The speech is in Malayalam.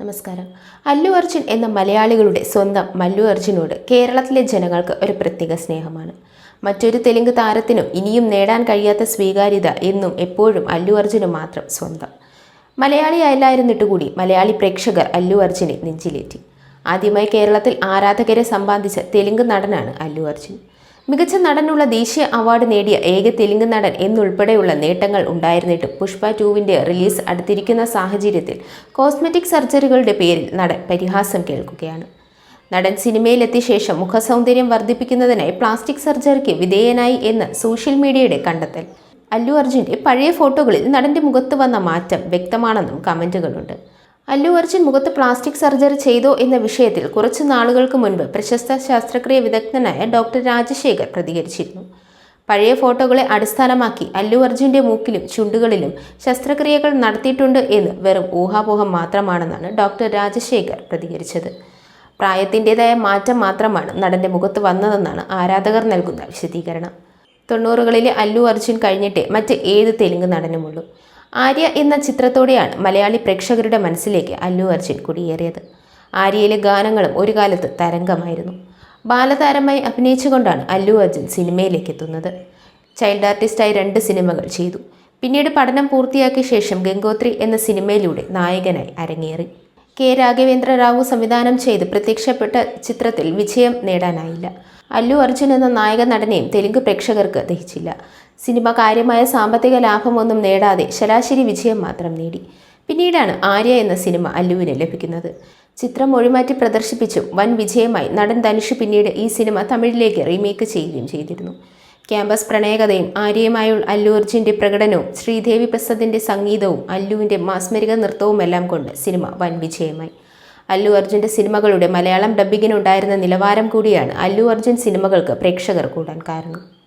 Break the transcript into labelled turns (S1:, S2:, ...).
S1: നമസ്കാരം. അല്ലു അർജുൻ എന്ന മലയാളികളുടെ സ്വന്തം മല്ലു അർജുനോട് കേരളത്തിലെ ജനങ്ങൾക്ക് ഒരു പ്രത്യേക സ്നേഹമാണ്. മറ്റൊരു തെലുങ്ക് താരത്തിനും ഇനിയും നേടാൻ കഴിയാത്ത സ്വീകാര്യത എന്നും എപ്പോഴും അല്ലു അർജുന് മാത്രം സ്വന്തം. മലയാളിയല്ലായിരുന്നിട്ട് കൂടി മലയാളി പ്രേക്ഷകർ അല്ലു അർജുനെ നെഞ്ചിലേറ്റി. ആദ്യമായി കേരളത്തിൽ ആരാധകരെ സമ്പാദിച്ച തെലുങ്ക് നടനാണ് അല്ലു അർജുൻ. മികച്ച നടനുള്ള ദേശീയ അവാർഡ് നേടിയ ഏക തെലുങ്ക് നടൻ എന്നുൾപ്പെടെയുള്ള നേട്ടങ്ങൾ ഉണ്ടായിരുന്നിട്ടും പുഷ്പ ടൂവിന്റെ റിലീസ് അടുത്തിരിക്കുന്ന സാഹചര്യത്തിൽ കോസ്മെറ്റിക് സർജറികളുടെ പേരിൽ നടൻ പരിഹാസം കേൾക്കുകയാണ്. നടൻ സിനിമയിലെത്തിയ ശേഷം മുഖസൗന്ദര്യം വർദ്ധിപ്പിക്കുന്നതിനായി പ്ലാസ്റ്റിക് സർജറിക്ക് വിധേയനായി എന്ന് സോഷ്യൽ മീഡിയയുടെ കണ്ടെത്തൽ. അല്ലു അർജുന്റെ പഴയ ഫോട്ടോകളിൽ നടന്റെ മുഖത്ത് വന്ന മാറ്റം വ്യക്തമാണെന്നും കമന്റുകളുണ്ട്. അല്ലു അർജുൻ മുഖത്ത് പ്ലാസ്റ്റിക് സർജറി ചെയ്തോ എന്ന വിഷയത്തിൽ കുറച്ച് നാളുകൾക്ക് മുൻപ് പ്രശസ്ത ശാസ്ത്രക്രിയ വിദഗ്ധനായ ഡോക്ടർ രാജശേഖർ പ്രതികരിച്ചിരുന്നു. പഴയ ഫോട്ടോകളെ അടിസ്ഥാനമാക്കി അല്ലു അർജുന്റെ മൂക്കിലും ചുണ്ടുകളിലും ശസ്ത്രക്രിയകൾ നടത്തിയിട്ടുണ്ട് എന്ന് വെറും ഊഹാപോഹം മാത്രമാണെന്നാണ് ഡോക്ടർ രാജശേഖർ പ്രതികരിച്ചത്. പ്രായത്തിന്റെതായ മാറ്റം മാത്രമാണ് നടന്റെ മുഖത്ത് വന്നതെന്നാണ് ആരാധകർ നൽകുന്ന വിശദീകരണം. തൊണ്ണൂറുകളിലെ അല്ലു അർജുൻ കഴിഞ്ഞിട്ടേ മറ്റ് ഏത് തെലുങ്ക് നടനുമുള്ളൂ? ആര്യ എന്ന ചിത്രത്തോടെയാണ് മലയാളി പ്രേക്ഷകരുടെ മനസ്സിലേക്ക് അല്ലു അർജുൻ കുടിയേറിയത്. ആര്യയിലെ ഗാനങ്ങളും ഒരു കാലത്ത് തരംഗമായിരുന്നു. ബാലതാരമായി അഭിനയിച്ചുകൊണ്ടാണ് അല്ലു അർജുൻ സിനിമയിലേക്ക് എത്തുന്നത്. ചൈൽഡ് ആർട്ടിസ്റ്റായി രണ്ട് സിനിമകൾ ചെയ്തു. പിന്നീട് പഠനം പൂർത്തിയാക്കിയ ശേഷം ഗംഗോത്രി എന്ന സിനിമയിലൂടെ നായകനായി അരങ്ങേറി. കെ. രാഘവേന്ദ്ര റാവു സംവിധാനം ചെയ്ത് പ്രത്യക്ഷപ്പെട്ട ചിത്രത്തിൽ വിജയം നേടാനായില്ല. അല്ലു അർജുൻ എന്ന നായക നടനെയും തെലുങ്ക് പ്രേക്ഷകർക്ക് ദഹിച്ചില്ല. സിനിമ കാര്യമായ സാമ്പത്തിക ലാഭമൊന്നും നേടാതെ ശരാശരി വിജയം മാത്രം നേടി. പിന്നീടാണ് ആര്യ എന്ന സിനിമ അല്ലുവിന് ലഭിക്കുന്നത്. ചിത്രം മൊഴിമാറ്റി പ്രദർശിപ്പിച്ചും വൻ വിജയമായി നടൻ ധനുഷ് പിന്നീട് ഈ സിനിമ തമിഴിലേക്ക് റീമേക്ക് ചെയ്യുകയും ചെയ്തിരുന്നു. ക്യാമ്പസ് പ്രണയകഥയും ആര്യയുമായുള്ള അല്ലു പ്രകടനവും ശ്രീദേവി പ്രസാദിന്റെ സംഗീതവും അല്ലുവിന്റെ മാസ്മരിക നൃത്തവുമെല്ലാം കൊണ്ട് സിനിമ വൻ വിജയമായി. അല്ലു അർജുന്റെ സിനിമകളുടെ മലയാളം ഡബ്ബിങ്ങിനുണ്ടായിരുന്ന നിലവാരം കൂടിയാണ് അല്ലു അർജുൻ സിനിമകൾക്ക് പ്രേക്ഷകർ കൂടാൻ കാരണം.